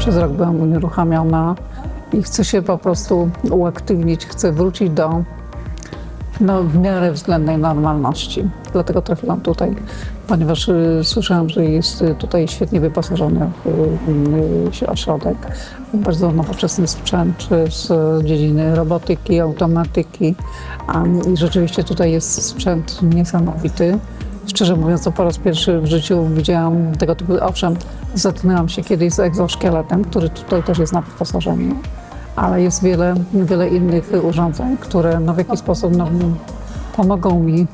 przez rok byłam unieruchamiona i chcę się po prostu uaktywnić, chcę wrócić do no, w miarę względnej normalności. Dlatego trafiłam tutaj, ponieważ y, słyszałam, że jest y, tutaj świetnie wyposażony y, y, ośrodek. Bardzo nowoczesny sprzęt y, z dziedziny robotyki, automatyki a, i rzeczywiście tutaj jest sprzęt niesamowity. Szczerze mówiąc, to po raz pierwszy w życiu widziałam tego typu, owszem, zetknęłam się kiedyś z egzoszkieletem, który tutaj też jest na wyposażeniu ale jest wiele, wiele innych urządzeń, które no, w jakiś sposób no, pomogą mi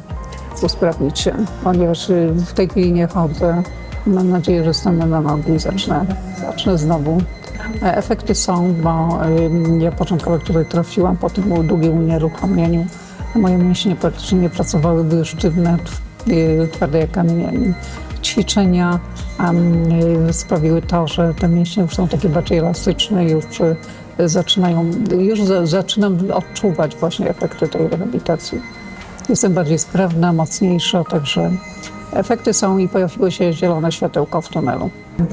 usprawnić się, ponieważ y, w tej chwili nie chodzę. Mam nadzieję, że stanę na nogi i zacznę, zacznę znowu. E, Efekty są, bo y, ja początkowo tutaj trafiłam po tym długim unieruchomieniu. Moje mięśnie praktycznie nie pracowały, były sztywne, twarde jak kamienie. Ćwiczenia y, sprawiły to, że te mięśnie już są takie bardziej elastyczne, już y, zaczynają, już za, zaczynam odczuwać właśnie efekty tej rehabilitacji. Jestem bardziej sprawna, mocniejsza, także efekty są i pojawiło się zielone światełko w tunelu.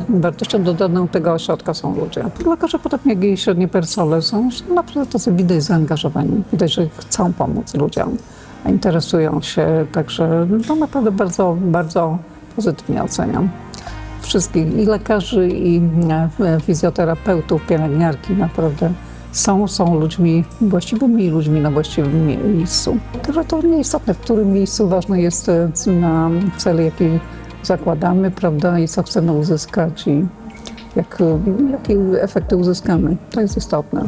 Wartością dodaną tego ośrodka są ludzie. Lekarze, podobnie jak i średnie persole, są, naprawdę tacy widać zaangażowani. Widać, że chcą pomóc ludziom, interesują się, także no naprawdę bardzo, bardzo pozytywnie oceniam wszystkich i lekarzy, i e, fizjoterapeutów, pielęgniarki naprawdę są, są ludźmi, właściwymi ludźmi na właściwym mie- miejscu. Także to nieistotne, w którym miejscu ważne jest e, na cel, jaki zakładamy, prawda, i co chcemy uzyskać i jak, jakie efekty uzyskamy. To jest istotne.